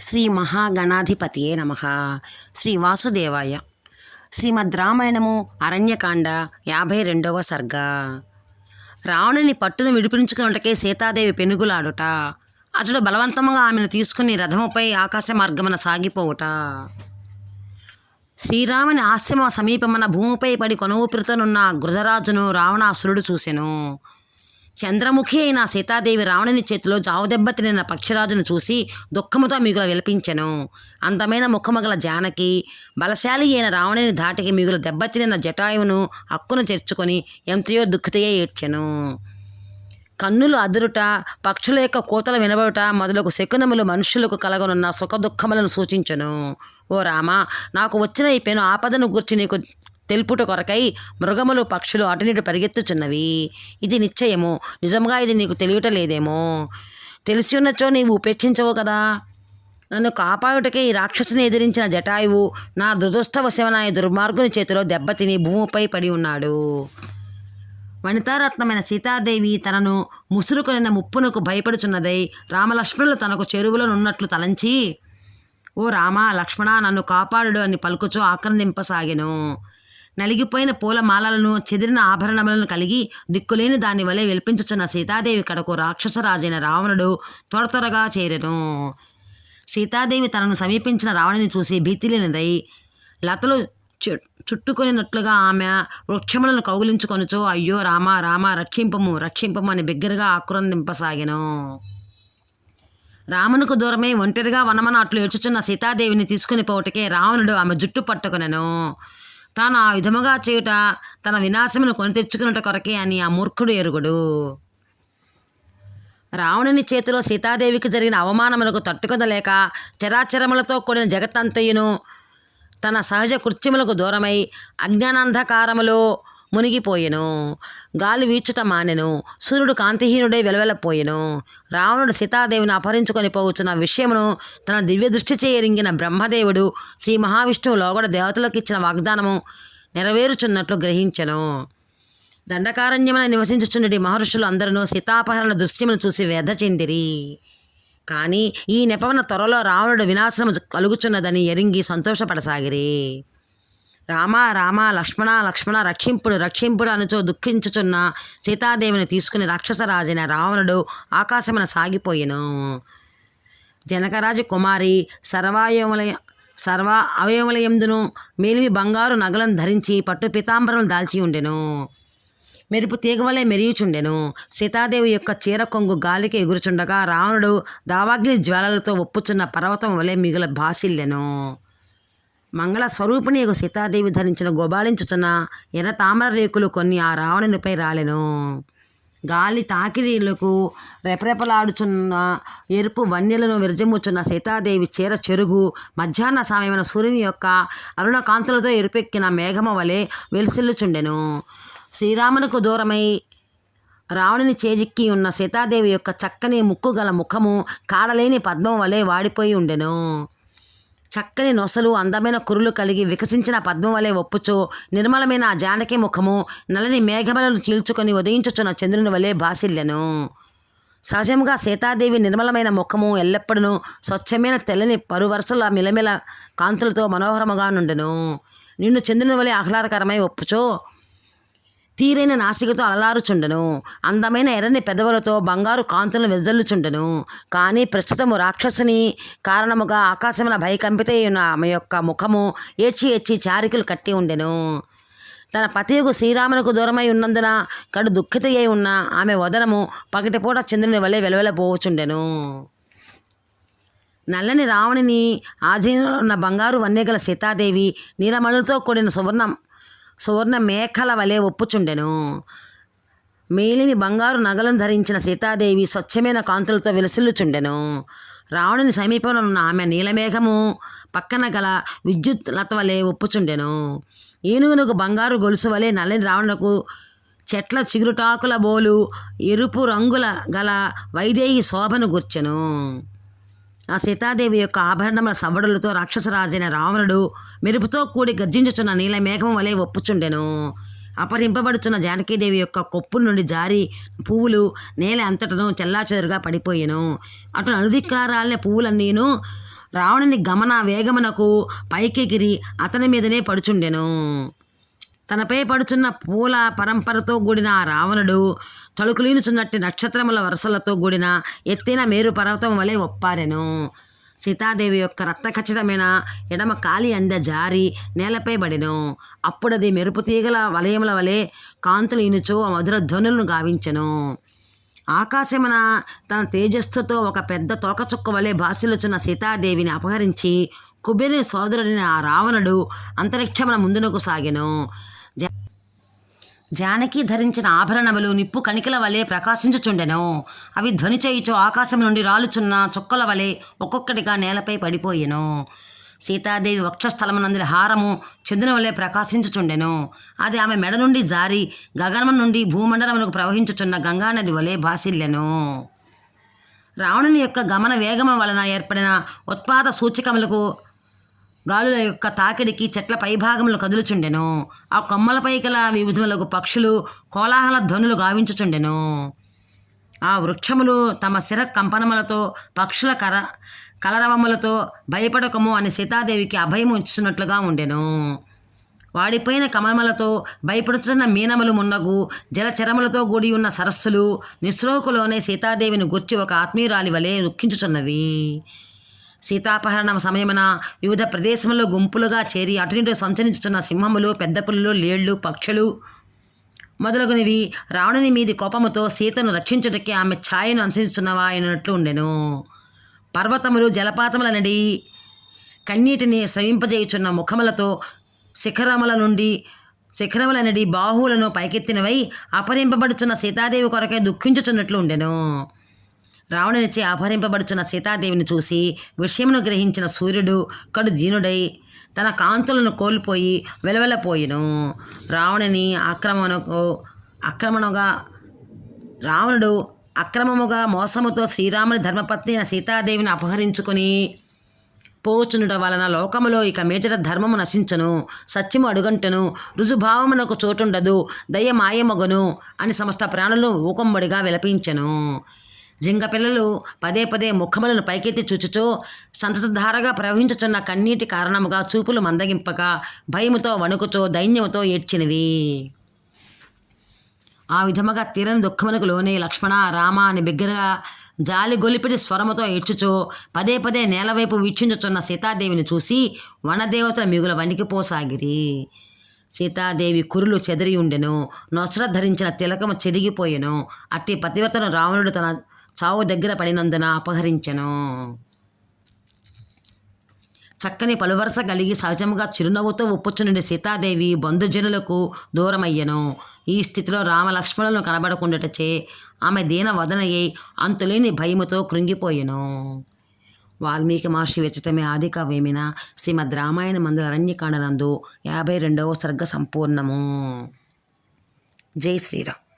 శ్రీ మహాగణాధిపతియే నమ. శ్రీ వాసుదేవాయ. శ్రీమద్ రామాయణము అరణ్యకాండ యాభై రెండవ సర్గ. రావణుని పట్టును విడిపించుకున్నటకే సీతాదేవి పెనుగులాడుట. అతడు బలవంతముగా ఆమెను తీసుకుని రథముపై ఆకాశ మార్గమున సాగిపోవుట. శ్రీరాముని ఆశ్రమ సమీపమున భూమిపై పడి కొనవుపిరితోనున్న గృధరాజును రావణాసురుడు చూసెను. చంద్రముఖి అయిన సీతాదేవి రావణుని చేతిలో జావుదెబ్బ తినిన పక్షిరాజును చూసి దుఃఖముతో మిగుల విలపించెను. అందమైన ముఖమగల జానకి బలశాలి అయిన రావణుని ధాటికి మిగులు దెబ్బతినిన జటాయువును హక్కును చేర్చుకొని ఎంతయో దుఃఖతయే ఏడ్చెను. కన్నులు అదురుట పక్షుల యొక్క కోతలు వినబడుట మొదలగు శకునములు మనుషులకు కలగనున్న సుఖ దుఃఖములను సూచించను. ఓ రామ నాకు వచ్చిన ఈ పెను ఆపదను గుర్చి నీకు తెలుపుట కొరకై మృగములు పక్షులు అటునిటు పరిగెత్తుచున్నవి. ఇది నిశ్చయము. నిజంగా ఇది నీకు తెలియటలేదేమో. తెలిసి ఉన్నచో నీవు ఉపేక్షించవు కదా. నన్ను కాపాడుటకే ఈ రాక్షసుని ఎదిరించిన జటాయువు నా దురదృష్టవశమనాయ దుర్మార్గుని చేతిలో దెబ్బతిని భూమిపై పడి ఉన్నాడు. వనితారత్నమైన సీతాదేవి తనను ముసురుకొనిన ముప్పునకు భయపడుచున్నదై రామలక్ష్మణులు తనకు చెరువులను ఉన్నట్లు తలంచి ఓ రామ లక్ష్మణ నన్ను కాపాడుడు అని పలుకుచో ఆక్రందింపసాగెను. నలిగిపోయిన పూలమాలలను చెదిరిన ఆభరణములను కలిగి దిక్కులేని దాని వలె వెలిపించుచున్న సీతాదేవి కడకు రాక్షసరాజైన రావణుడు త్వర త్వరగా చేరెను. సీతాదేవి తనను సమీపించిన రావణుని చూసి భీతిలేనిదై లతలు చు చుట్టుకొనినట్లుగా ఆమె వృక్షములను కౌగులించుకొనుచో అయ్యో రామ రామ రక్షింపము రక్షింపము అని బిగ్గరగా ఆక్రందింపసాగెను. రామునకు దూరమై ఒంటరిగా వనమన అట్లు ఏడ్చుచున్న సీతాదేవిని తీసుకుని పోవటకే రావణుడు ఆమె జుట్టు పట్టుకునెను. తాను ఆ విధముగా చేయుట తన వినాశమును కొని తెచ్చుకున్నట కొరకే అని ఆ మూర్ఖుడు ఎరుగుడు. రావణుని చేతిలో సీతాదేవికి జరిగిన అవమానములకు తట్టుకొనలేక చరాచరములతో కూడిన జగత్తంతయును తన సహజ కృత్యములకు దూరమై అజ్ఞానాంధకారములో మునిగిపోయెను. గాలి వీచుట మానెను. సూర్యుడు కాంతిహీనుడే వెలవెలపోయెను. రావణుడు సీతాదేవిని అపహరించుకొని పోగుచున్న విషయమును తన దివ్య దృష్టి చేయరింగిన బ్రహ్మదేవుడు శ్రీ మహావిష్ణువు లోగడ దేవతలకు ఇచ్చిన వాగ్దానము నెరవేరుచున్నట్లు గ్రహించెను. దండకారణ్యమున నివసించుచున్నటి మహర్షులు అందరూ సీతాపహరణ దృశ్యమును చూసి వ్యధ చెందిరి. కానీ ఈ నెపవన త్వరలో రావణుడు వినాశనము కలుగుచున్నదని ఎరింగి సంతోషపడసాగిరి. రామ రామ లక్ష్మణ లక్ష్మణ రక్షింపుడు రక్షింపుడు అనుచో దుఃఖించుచున్న సీతాదేవిని తీసుకుని రాక్షసరాజైన రావణుడు ఆకాశమున సాగిపోయెను. జనకరాజు కుమారి సర్వాయోమలయ సర్వ అవయవలయందును మేలివి బంగారు నగలను ధరించి పట్టు పీతాంబరం దాల్చి ఉండెను. మెరుపు తీగవలే మెరియుచుండెను. సీతాదేవి యొక్క చీర కొంగు గాలికి ఎగురుచుండగా రావణుడు దావాగ్ని జ్వాలలతో ఒప్పుచున్న పర్వతం వలె మిగుల భాసిల్లెను. మంగళ స్వరూపిణి యొక్క సీతాదేవి ధరించిన గోబాళించుచున్న ఎర్ర తామర రేకులు కొన్ని ఆ రావణునిపై రాలెను. గాలి తాకిరీలకు రెపరెపలాడుచున్న ఎరుపు వన్యలను విరజమ్ముచున్న సీతాదేవి చీర చెరుగు మధ్యాహ్న సమయమైన సూర్యుని యొక్క అరుణకాంతులతో ఎరుపెక్కిన మేఘమ వలె వెలిసిల్లుచుండెను. శ్రీరామునకు దూరమై రావణుని చేజిక్కి ఉన్న సీతాదేవి యొక్క చక్కని ముక్కు గల ముఖము కాడలేని పద్మం వలె వాడిపోయి ఉండెను. చక్కని నొసలు అందమైన కురులు కలిగి వికసించిన పద్మం వలె ఒప్పుచు నిర్మలమైన ఆ జానకి ముఖము నలని మేఘమలను చీల్చుకొని ఉదయించుచున్న చంద్రుని వలె భాసిల్లెను సహజంగా సీతాదేవి నిర్మలమైన ముఖము ఎల్లప్పుడూ స్వచ్ఛమైన తెల్లని పరువరుసల మిలమిల కాంతులతో మనోహరముగా నుండెను. నిన్ను చంద్రుని వలె ఆహ్లాదకరమై ఒప్పుచో తీరైన నాసికతో అలలారుచుండెను. అందమైన ఎర్రని పెదవులతో బంగారు కాంతులను వెదజల్లుచుండెను. కానీ ప్రస్తుతము రాక్షసుని కారణముగా ఆకాశమున భయకంపిత ఉన్న ఆమె యొక్క ముఖము ఏడ్చి ఏడ్చి చారికలు కట్టి ఉండెను. తన పతియకు శ్రీరామునకు దూరమై ఉన్నందున కడు దుఃఖిత అయి ఉన్న ఆమె వదనము పగటిపూట చంద్రుని వలె వెలవెలపోవచుండెను నల్లని రావణిని ఆధీనంలో ఉన్న బంగారు వన్యగల సీతాదేవి నీలమణులతో కూడిన సువర్ణం సువర్ణ మేఖల వలె ఒప్పుచుండెను. మేలిమి బంగారు నగలను ధరించిన సీతాదేవి స్వచ్ఛమైన కాంతులతో వెలుసిల్లుచుండెను. రావణుని సమీపంలో ఉన్న ఆమె నీలమేఘము పక్కన గల విద్యుత్ లత వలె ఒప్పుచుండెను. ఏనుగునకు బంగారు గొలుసు వలె నల్లని రావణులకు చెట్ల చిగురుటాకుల బోలు ఎరుపు రంగుల గల వైదేహి శోభను గుర్చెను. ఆ సీతాదేవి యొక్క ఆభరణముల సవడులతో రాక్షసరాజైన రావణుడు మెరుపుతో కూడి గర్జించుచున్న నీల మేఘం వలె ఒప్పుచుండెను. అపహరింపబడుచున్న జానకీదేవి యొక్క కొప్పు నుండి జారి పువ్వులు నేల అంతటను చెల్లాచెదురుగా పడిపోయాను. అటు నలుదిక్కారాలనే పువ్వులన్నీను రావణుని గమన వేగమునకు పైకెగిరి అతని మీదనే పడుచుండెను. తనపై పడుచున్న పూల పరంపరతో కూడిన ఆ రావణుడు తలుకులీనుచున్నట్టి నక్షత్రముల వరుసలతో కూడిన ఎత్తైన మేరు పర్వతం వలె ఒప్పారెను. సీతాదేవి యొక్క రక్తఖచ్చితమైన ఎడమ కాలి అంద జారి నేలపై పడెను అప్పుడది మెరుపు తీగల వలయముల వలె కాంతులు ఇనుచో మధుర ధ్వనులను గావించెను. ఆకాశమున తన తేజస్సుతో ఒక పెద్ద తోకచుక్క వలె భాసిల్లుచున్న సీతాదేవిని అపహరించి కుబేరుని సోదరుడిని ఆ రావణుడు అంతరిక్షమున ముందునకు సాగెను. జానకి ధరించిన ఆభరణములు నిప్పు కణికల వలె ప్రకాశించుచుండెను. అవి ధ్వని చేయుచు ఆకాశం నుండి రాలుచున్న చుక్కల వలె ఒక్కొక్కటిగా నేలపై పడిపోయెను. సీతాదేవి వక్షస్థలమునందరి హారము చంద్రుని వలె ప్రకాశించుచుండెను. అది ఆమె మెడ నుండి జారి గగనము నుండి భూమండలమునకు ప్రవహించుచున్న గంగానది వలె భాసిల్లెను. రావణుని యొక్క గమన వేగము వలన ఏర్పడిన ఉత్పాద సూచికములకు గాలుల యొక్క తాకిడికి చెట్ల పైభాగములు కదులుచుండెను. ఆ కొమ్మలపై గల వివిధములకు పక్షులు కోలాహల ధ్వనులు గావించుచుండెను. ఆ వృక్షములు తమ శిర కంపనములతో పక్షుల కర కలరవములతో భయపడకము అని సీతాదేవికి అభయం ఉంచుతున్నట్లుగా ఉండెను. వాడిపోయిన కమలములతో భయపడుతున్న మీనములు మున్నగు జలచరములతో కూడి ఉన్న సరస్సులు నిస్రోకులోనే సీతాదేవిని గుర్చి ఒక ఆత్మీయురాలి వలె రుక్కించుచున్నవి. సీతాపహరణ సమయమున వివిధ ప్రదేశంలో గుంపులుగా చేరి అటు ఇటు సంచరించుతున్న సింహములు పెద్ద పులులు లేళ్ళు పక్షులు మొదలగునవి. రావణుని మీది కోపముతో సీతను రక్షించుటకి ఆమె ఛాయను అనుసరిస్తున్నవా అయినట్లు ఉండెను. పర్వతములు జలపాతములనడి కన్నీటిని శ్రమింపజేయుచున్న ముఖములతో శిఖరముల నుండి శిఖరములనడి బాహువులను పైకెత్తినవై అపరింపబడుచున్న సీతాదేవి కొరకే దుఃఖించుచున్నట్లు ఉండెను. రావణునిచే అపహరింపబడుచున్న సీతాదేవిని చూసి విషయమును గ్రహించిన సూర్యుడు కడు దీనుడై తన కాంతులను కోల్పోయి వెలవెలపోయిను. రావణుని ఆక్రమణకు అక్రమణగా రావణుడు అక్రమముగా మోసముతో శ్రీరాముని ధర్మపత్ని అయిన సీతాదేవిని అపహరించుకొని పోచునుట వలన లోకములో ఇక మేజర ధర్మము నశించను. సత్యము అడుగంటను. రుజుభావమునకు చోటుండదు. దయ మాయమగును అని సమస్త ప్రాణులు ఊకంబడిగా విలపించెను. జింగపిల్లలు పదే పదే ముఖములను పైకెత్తి చూచుచూ సంతతధారగా ప్రవహించుచున్న కన్నీటి కారణముగా చూపులు మందగింపక భయముతో వణుకుతో దైన్యముతో ఏడ్చినవి. ఆ విధముగా తీరని దుఃఖమునకు లోనే లక్ష్మణ రామ అని బిగ్గరగా జాలి గొలిపిడి స్వరముతో ఏడ్చుచో పదే పదే నేలవైపు వీక్షించుచున్న సీతాదేవిని చూసి వనదేవతల మిగుల వణికిపోసాగిరి సీతాదేవి కురులు చెదిరి ఉండెను నొసర ధరించిన తిలకము చెరిగిపోయెను అట్టి పతివర్తను రావణుడు తన చావు దగ్గర పడినందున అపహరించెను. చక్కని పలువరస కలిగి సహజముగా చిరునవ్వుతో ఉప్పుచునుండి సీతాదేవి బంధుజనులకు దూరమయ్యను. ఈ స్థితిలో రామలక్ష్మణులను కనబడకుండాటచే ఆమె దీన వదనయ్యి అంతులేని భయముతో కృంగిపోయెను. వాల్మీకి మహర్షి విచితమే ఆది కావ్యమైన శ్రీమద్ రామాయణ మందుల అరణ్యకాండనందు యాభై రెండవ సర్గ సంపూర్ణము. జై శ్రీరామ్.